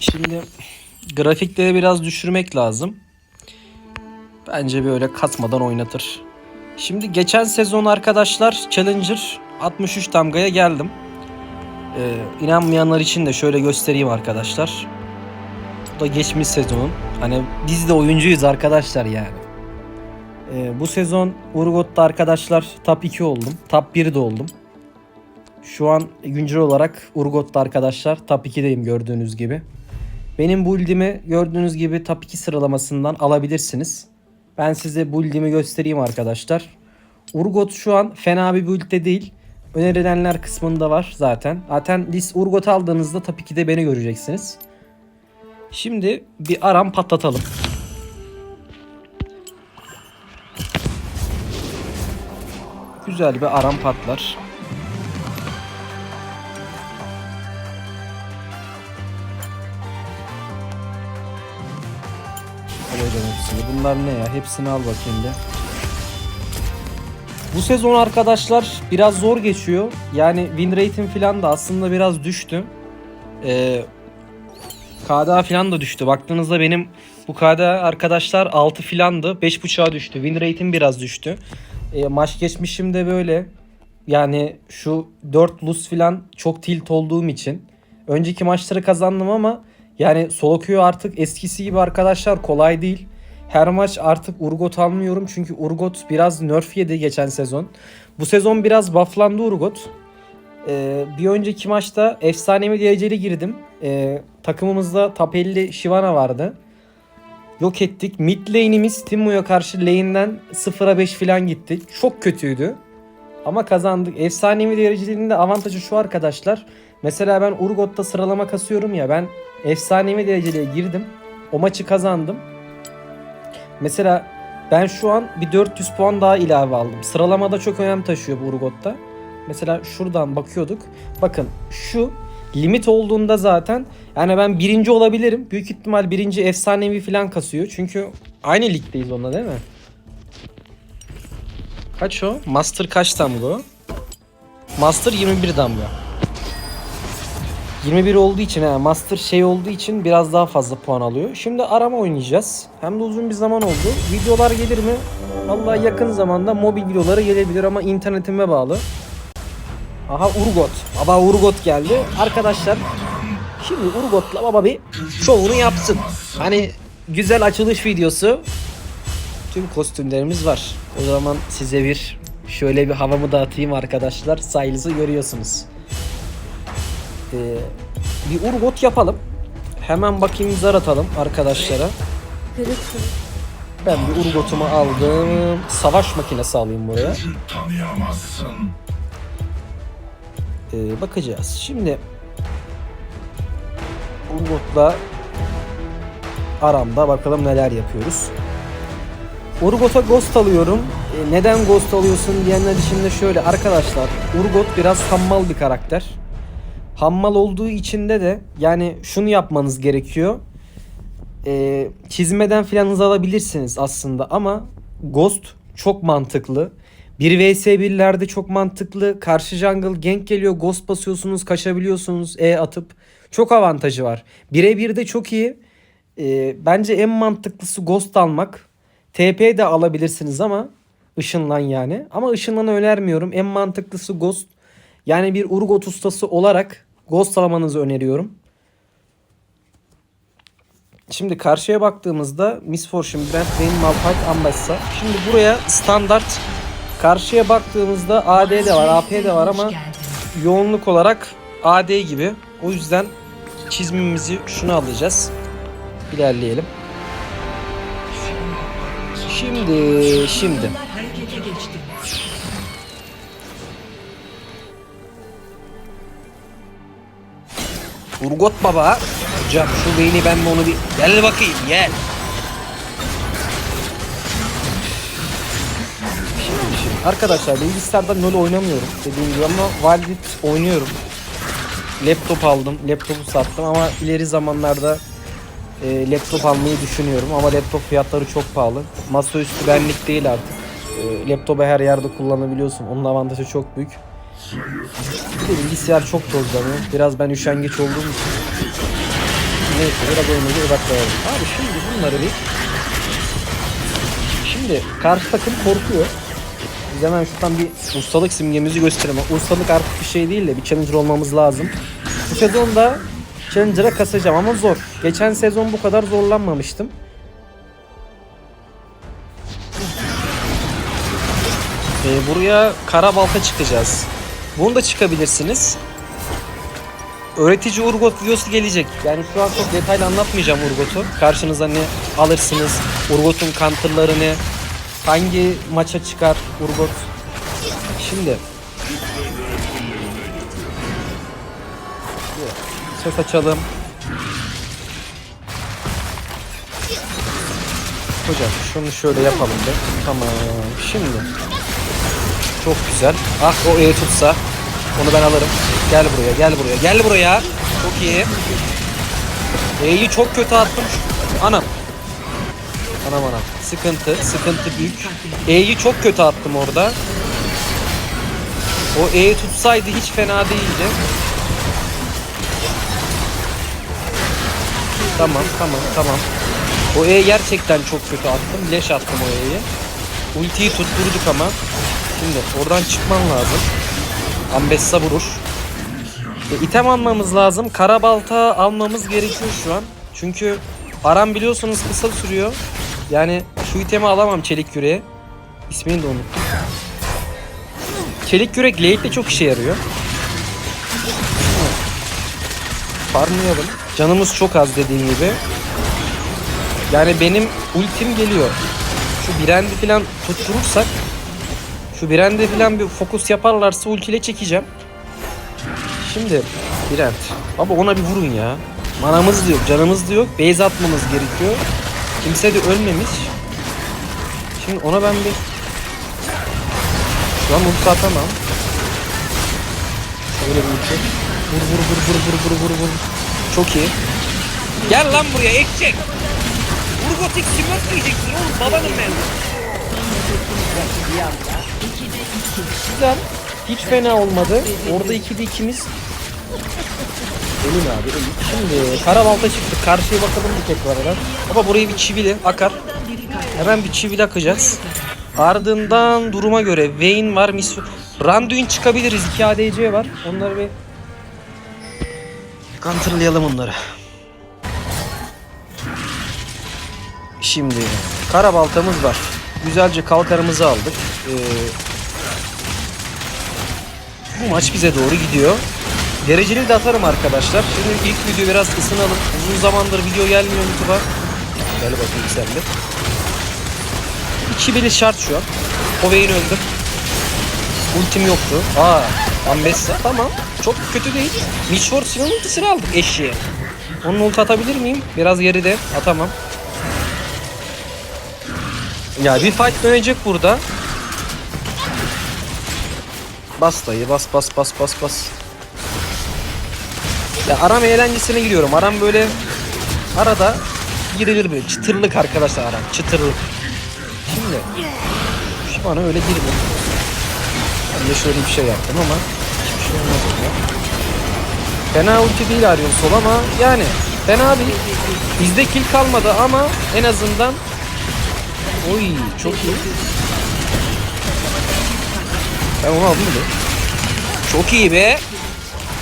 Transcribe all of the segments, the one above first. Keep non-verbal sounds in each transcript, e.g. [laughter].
Şimdi grafikleri biraz düşürmek lazım. Bence böyle katmadan oynatır. Şimdi geçen sezon arkadaşlar Challenger 63 damgaya geldim. Ee, inanmayanlar için de şöyle göstereyim arkadaşlar. Bu da geçmiş sezonun. Hani biz de oyuncuyuz arkadaşlar yani. Ee, bu sezon Urgot'ta arkadaşlar top 2 oldum. Top 1 de oldum. Şu an güncel olarak Urgot'ta arkadaşlar top 2'deyim gördüğünüz gibi. Benim build'imi gördüğünüz gibi top 2 sıralamasından alabilirsiniz. Ben size build'imi göstereyim arkadaşlar. Urgot şu an fena bir build'de değil. Önerilenler kısmında var zaten. Zaten list Urgot aldığınızda top 2'de beni göreceksiniz. Şimdi bir aram patlatalım. Güzel bir aram patlar. Alacağım hepsini. Bunlar ne ya? Hepsini al bakayım de. Bu sezon arkadaşlar biraz zor geçiyor. Yani win rate'im falan da aslında biraz düştü. Ee, KDA falan da düştü. Baktığınızda benim bu KDA arkadaşlar 6 filandı. 5.5'a düştü. Win rate'im biraz düştü. Ee, maç geçmişim de böyle. Yani şu 4 lose falan çok tilt olduğum için. Önceki maçları kazandım ama yani solo artık eskisi gibi arkadaşlar kolay değil. Her maç artık Urgot almıyorum çünkü Urgot biraz nerf yedi geçen sezon. Bu sezon biraz bufflandı Urgot. Ee, bir önceki maçta efsanevi dereceli girdim. Ee, takımımızda top 50 Shyvana vardı. Yok ettik. Mid lane'imiz Teemu'ya karşı lane'den 0'a 5 falan gitti. Çok kötüydü. Ama kazandık. Efsanevi dereceliğinde avantajı şu arkadaşlar. Mesela ben Urgot'ta sıralama kasıyorum ya. Ben efsanevi dereceliğe girdim. O maçı kazandım. Mesela ben şu an bir 400 puan daha ilave aldım. Sıralamada çok önem taşıyor bu Urgot'ta. Mesela şuradan bakıyorduk. Bakın şu limit olduğunda zaten yani ben birinci olabilirim. Büyük ihtimal birinci efsanevi falan kasıyor. Çünkü aynı ligdeyiz onunla değil mi? Kaç o? Master kaç damga o? Master 21 damga. 21 olduğu için ha, Master şey olduğu için biraz daha fazla puan alıyor. Şimdi arama oynayacağız. Hem de uzun bir zaman oldu. Videolar gelir mi? Vallahi yakın zamanda mobil videoları gelebilir ama internetime bağlı. Aha Urgot. Baba Urgot geldi. Arkadaşlar şimdi Urgot'la baba bir şovunu yapsın. Hani güzel açılış videosu. Tüm kostümlerimiz var. O zaman size bir şöyle bir havamı dağıtayım arkadaşlar. Sayılızı görüyorsunuz. Ee, bir Urgot yapalım. Hemen bakayım zar atalım arkadaşlara. Ben bir Urgot'umu aldım. Savaş makinesi alayım buraya. Ee, bakacağız. Şimdi Urgot'la aramda bakalım neler yapıyoruz. Urgot'a Ghost alıyorum. Ee, neden Ghost alıyorsun diyenler için de şöyle arkadaşlar. Urgot biraz hammal bir karakter. Hammal olduğu için de de yani şunu yapmanız gerekiyor. Ee, çizmeden filan hız alabilirsiniz aslında ama Ghost çok mantıklı. 1 vs 1'lerde çok mantıklı. Karşı jungle gank geliyor. Ghost basıyorsunuz, kaçabiliyorsunuz. E atıp. Çok avantajı var. 1'e 1'de çok iyi. Ee, bence en mantıklısı Ghost almak. TP de alabilirsiniz ama ışınlan yani. Ama ışınlanı önermiyorum. En mantıklısı Ghost. Yani bir Urgot ustası olarak Ghost almanızı öneriyorum. Şimdi karşıya baktığımızda Miss Fortune, Brent, Vayne, Malphite, Ambassa. Şimdi buraya standart karşıya baktığımızda AD de var, AP de var ama yoğunluk olarak AD gibi. O yüzden çizmimizi şunu alacağız. İlerleyelim. Şimdi, şimdi. Urgot baba. Hocam şu beyni ben de onu bir... Gel bakayım gel. Arkadaşlar bilgisayarda LoL oynamıyorum dediğim gibi ama Valorant oynuyorum. Laptop aldım. Laptopu sattım ama ileri zamanlarda e, laptop almayı düşünüyorum ama laptop fiyatları çok pahalı. Masaüstü benlik değil artık. E, laptopu her yerde kullanabiliyorsun. Onun avantajı çok büyük. Bilgisayar çok tozlanıyor. Biraz ben üşengeç olduğum için neyse biraz oyunumuza odaklanalım. Abi şimdi bunları bir Şimdi karşı takım korkuyor. Biz hemen şuradan bir ustalık simgemizi gösterelim. Ustalık artık bir şey değil de bir challenger olmamız lazım. Bu sezonda challenger'a kasacağım ama zor. Geçen sezon bu kadar zorlanmamıştım. Ee, buraya kara balta çıkacağız. Bunu da çıkabilirsiniz. Öğretici Urgot videosu gelecek. Yani şu an çok detaylı anlatmayacağım Urgot'u. Karşınıza ne alırsınız, Urgot'un counter'larını, hangi maça çıkar Urgot. Şimdi ses açalım. Hocam şunu şöyle yapalım da. Tamam. Şimdi çok güzel. Ah o E tutsa. Onu ben alırım. Gel buraya, gel buraya, gel buraya. Çok iyi. E'yi çok kötü attım. Anam. Anam anam. Sıkıntı, sıkıntı büyük. E'yi çok kötü attım orada. O E'yi tutsaydı hiç fena değildi. Tamam, tamam, tamam. O E gerçekten çok kötü attım. Leş attım o E'yi. Ultiyi tutturduk ama. Şimdi oradan çıkman lazım. Ambessa vurur. E, item almamız lazım. Kara balta almamız gerekiyor şu an. Çünkü aram biliyorsunuz kısa sürüyor. Yani şu itemi alamam çelik yüreğe. İsmini de unuttum. Çelik yürek late'de çok işe yarıyor. Farmlayalım. Canımız çok az dediğim gibi. Yani benim ultim geliyor. Şu Brand'i falan tutturursak şu Brand'e falan bir fokus yaparlarsa ultiyle çekeceğim. Şimdi Brand. Baba ona bir vurun ya. Manamız da yok, canımız da yok. Base atmamız gerekiyor. Kimse de ölmemiş. Şimdi ona ben bir şu an ulti atamam. Şöyle bir ulti. Vur vur vur vur vur vur vur vur. Çok iyi. Gel lan buraya ekecek. Urgotik simört diyeceksin oğlum babanım ben. Güzel. Hiç fena olmadı. Orada 2'de ikimiz. Ölün abi ölün. Şimdi kara balta çıktık. Karşıya bakalım bir tekrardan. Baba burayı bir çivili akar. Hemen bir çivili akacağız. Ardından duruma göre Vayne var, Miss Randuin çıkabiliriz. 2 ADC var. Onları bir counterlayalım onları. Şimdi kara baltamız var. Güzelce kalkarımızı aldık. Ee, bu maç bize doğru gidiyor. Dereceli de atarım arkadaşlar. Şimdi ilk video biraz ısınalım. Uzun zamandır video gelmiyor YouTube'a. Gel bakayım sen de. 2 biri şart şu an. Kovey'in öldü. Ultim yoktu. Aa, Ambessa. Tamam. Çok kötü değil. Mitchell Sinan'ın ultisini aldık eşeğe. Onun ulti atabilir miyim? Biraz geride. Atamam. Ya bir fight dönecek burada. Bas dayı bas bas bas bas bas. Ya Aram eğlencesine giriyorum. Aram böyle arada girilir böyle. Çıtırlık arkadaşlar Aram. Çıtırlık. Şimdi şu bana öyle girdi. Ben de şöyle bir şey yaptım ama hiçbir şey olmaz orada. Fena ulti değil Arion Sol ama yani fena değil. Bizde kill kalmadı ama en azından Oy çok iyi. Ben onu aldım bile. Çok iyi be.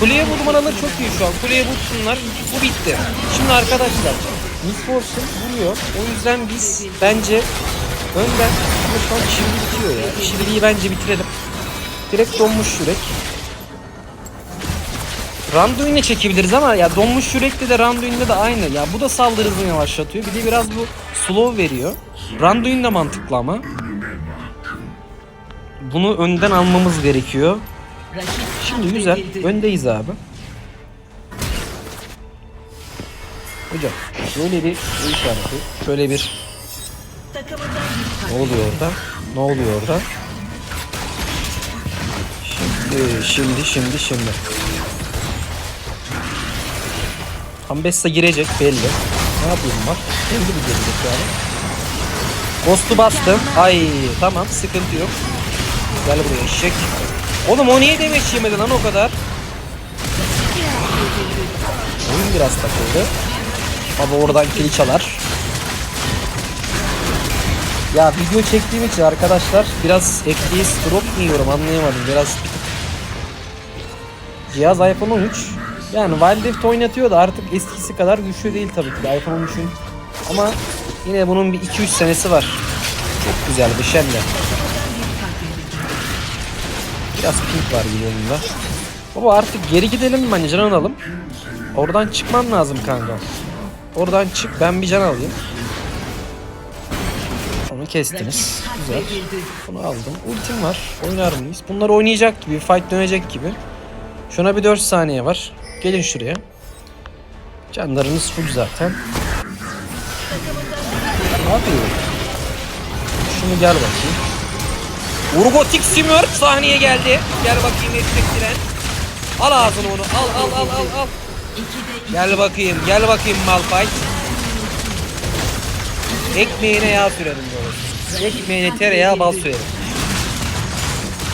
Kuleye vurmaları çok iyi şu an. Kuleye vursunlar. Bu bitti. Şimdi arkadaşlar Miss Fortune vuruyor. O yüzden biz bence önden ama şu an çivili bitiyor ya. Çiviliyi bence bitirelim. Direkt donmuş yürek. Randuin'le çekebiliriz ama ya donmuş yürekte de Randuin'de de aynı. Ya bu da saldırı hızını yavaşlatıyor. Bir de biraz bu slow veriyor. Randuin de mantıklı ama. Bunu önden almamız gerekiyor. Şimdi güzel. Öndeyiz abi. Hocam şöyle bir bu işareti. Şöyle bir ne oluyor orada? Ne oluyor orada? Şimdi, şimdi, şimdi, şimdi. Ambessa girecek belli. Ne yapayım var? Belli bir girecek yani. Ghost'u bastım. Ay tamam sıkıntı yok. Gel buraya eşek. Oğlum o niye demek yemedi lan o kadar? Oyun biraz takıldı. Baba oradan kili çalar. Ya video çektiğim için arkadaşlar biraz FPS drop mu yiyorum anlayamadım. Biraz. Cihaz iPhone 13. Yani Wild Rift oynatıyor da artık eskisi kadar güçlü değil tabii ki de iPhone 13'ün. Ama yine bunun bir 2-3 senesi var. Çok güzel bir şenle. Biraz pink var gibi onda. Baba artık geri gidelim bence can alalım. Oradan çıkman lazım kanka. Oradan çık ben bir can alayım. Onu kestiniz. Güzel. Bunu aldım. Ultim var. Oynar mıyız? Bunlar oynayacak gibi. Fight dönecek gibi. Şuna bir 4 saniye var. Gelin şuraya. Canlarınız full zaten. Abi. Şunu gel bakayım. Urgotik Simurg sahneye geldi. Gel bakayım etkili tren. Al ağzını onu. Al al al al al. Gel bakayım. Gel bakayım Malphite. Ekmeğine yağ sürelim böyle. Ekmeğine tereyağı bal sürelim.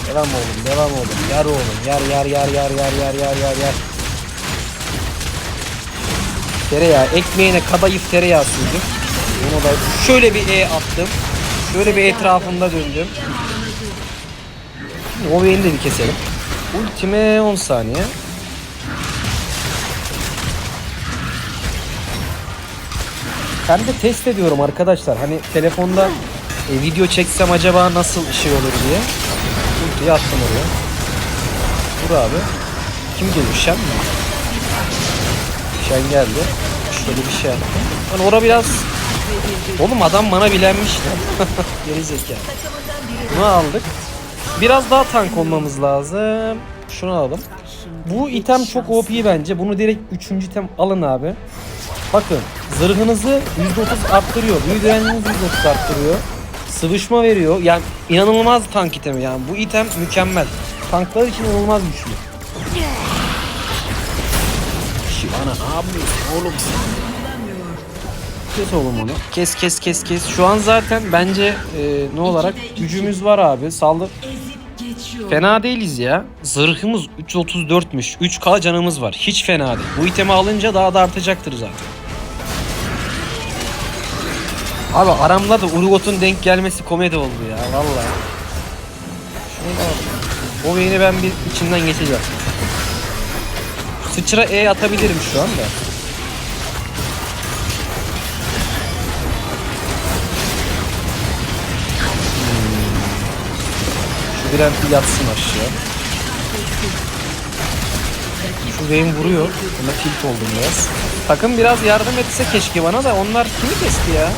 Devam oğlum, devam oğlum. Yar oğlum. Yar yar yar yar yar yar yar yar yar. Tereyağı, ekmeğine kadayıf tereyağı sürdüm. Onu da şöyle bir E attım. Şöyle bir etrafında döndüm. Beyni de bir keselim. Ultime 10 saniye. Ben de test ediyorum arkadaşlar. Hani telefonda e, video çeksem acaba nasıl şey olur diye. Ultiyi attım oraya. Dur abi. Kim geliyor? Şen mi? Şen geldi. Şöyle bir şey yaptım. Hani ora biraz... Oğlum adam bana bilenmiş lan. [laughs] Geri zeka. Bunu aldık. Biraz daha tank olmamız lazım. Şunu alalım. Bu item çok OP bence. Bunu direkt 3. item alın abi. Bakın zırhınızı %30 arttırıyor. Büyü direncinizi %30 arttırıyor. Sıvışma veriyor. Yani inanılmaz tank itemi yani. Bu item mükemmel. Tanklar için inanılmaz güçlü. Şivana ne yapıyorsun oğlum? Kes oğlum onu. Kes kes kes kes. Şu an zaten bence e, ne olarak gücümüz var abi. Saldır. Fena değiliz ya. Zırhımız 334'müş. 3k canımız var. Hiç fena değil. Bu itemi alınca daha da artacaktır zaten. Abi aramda da Urgot'un denk gelmesi komedi oldu ya vallahi. O beyni ben bir içinden geçeceğim. Sıçra E atabilirim şu anda. MP yatsın aşağı. Şu Vayne vuruyor. Buna tilt oldum biraz. Takım biraz yardım etse keşke bana da onlar kimi kesti ya?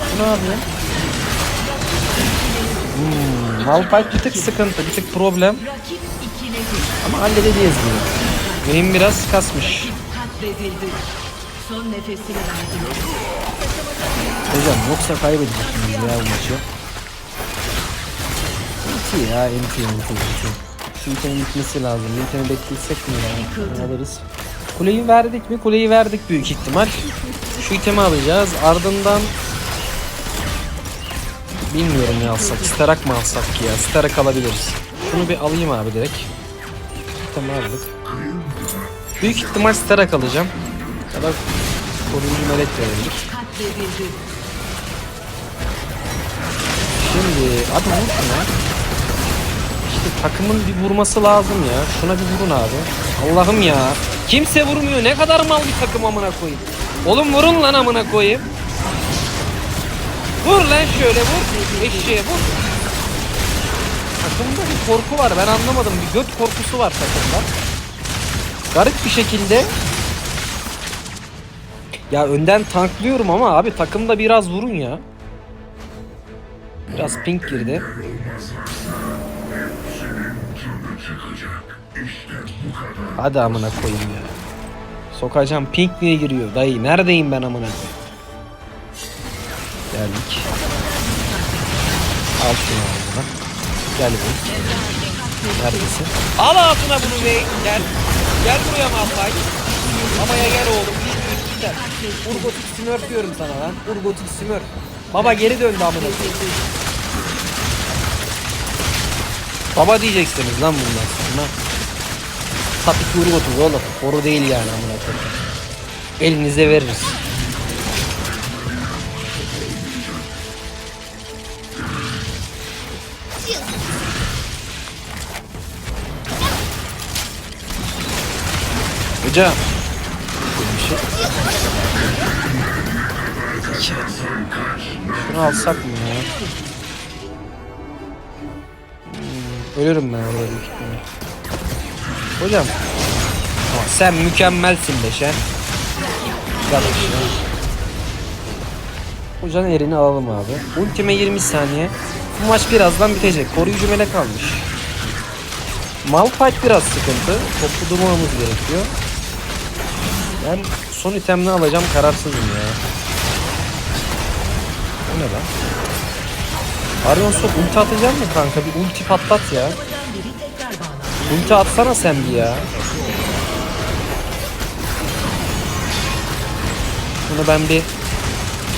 Bu ne yapıyor? Hmm, Malphite bir tık sıkıntı, bir tık problem. Ama halledeceğiz bunu. Vayne biraz kasmış. Hocam yoksa kaybedeceksiniz ya bu maçı. NT ya NT NT NT. Şu itemin bitmesi lazım. İtemi bekletsek mi ya? Alırız. Kuleyi verdik mi? Kuleyi verdik büyük ihtimal. Şu itemi alacağız. Ardından Bilmiyorum ne alsak. Starak mı alsak ya? Starak alabiliriz. Şunu bir alayım abi direkt. İtemi aldık. Büyük ihtimal Starak alacağım. Ya da koruyucu melek. Katledildi. Şimdi hadi vur şuna. İşte takımın bir vurması lazım ya. Şuna bir vurun abi. Allah'ım ya. Kimse vurmuyor. Ne kadar mal bir takım amına koyayım. Oğlum vurun lan amına koyayım. Vur lan şöyle vur. Eşeğe vur. Takımda bir korku var. Ben anlamadım. Bir göt korkusu var takımda. Garip bir şekilde ya önden tanklıyorum ama abi takımda biraz vurun ya. Biraz pink girdi. Hadi amına koyayım ya. Sokacağım pink niye giriyor dayı? Neredeyim ben amına koyayım? Geldik. Al şunu ağzına. Gel bu. Neredesin? Al ağzına bunu bey. Gel. Gel buraya Malphite. Babaya gel oğlum. Gider. Urgotik Smurf diyorum sana lan. Urgotik Smurf. Baba geri döndü amına. Baba diyeceksiniz lan bundan sonra. Tabii ki vurgu oğlum. Boru değil yani amına koyayım. Elinize veririz. Hocam. Bunu alsak mı ya? Hmm, ölürüm ben orada büyük ihtimalle. Hocam. Ama sen mükemmelsin be şen. Kardeş ya. Hocanın erini alalım abi. Ultime 20 saniye. Bu maç birazdan bitecek. Koruyucu melek kalmış. Malphite biraz sıkıntı. Toplu durmamamız gerekiyor. Ben son itemini alacağım kararsızım ya. O ne lan? Arion Sok ulti atacak mı kanka? Bir ulti patlat ya. Ulti atsana sen bir ya. Bunu ben bir...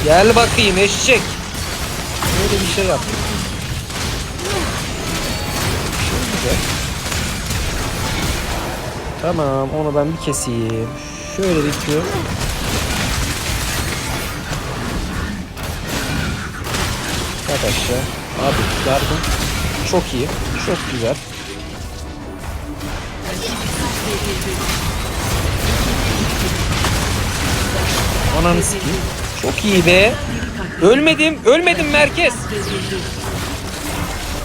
Gel bakayım eşek. Böyle bir şey yap. Tamam onu ben bir keseyim. Şöyle. Yat aşağı. Abi yardım. Çok iyi. Çok güzel. Ananı sikeyim. Çok iyi be. Ölmedim. Ölmedim merkez.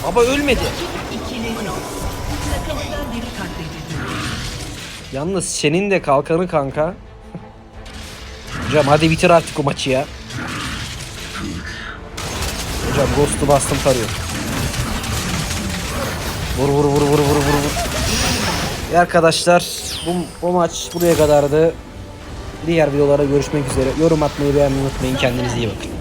Baba ölmedi. Yalnız senin de kalkanı kanka. Hocam hadi bitir artık o maçı ya. Hocam Ghost'u bastım tarıyor. Vur vur vur vur vur vur vur. Arkadaşlar bu, bu maç buraya kadardı. Diğer videolara görüşmek üzere. Yorum atmayı beğenmeyi unutmayın. Kendinize iyi bakın.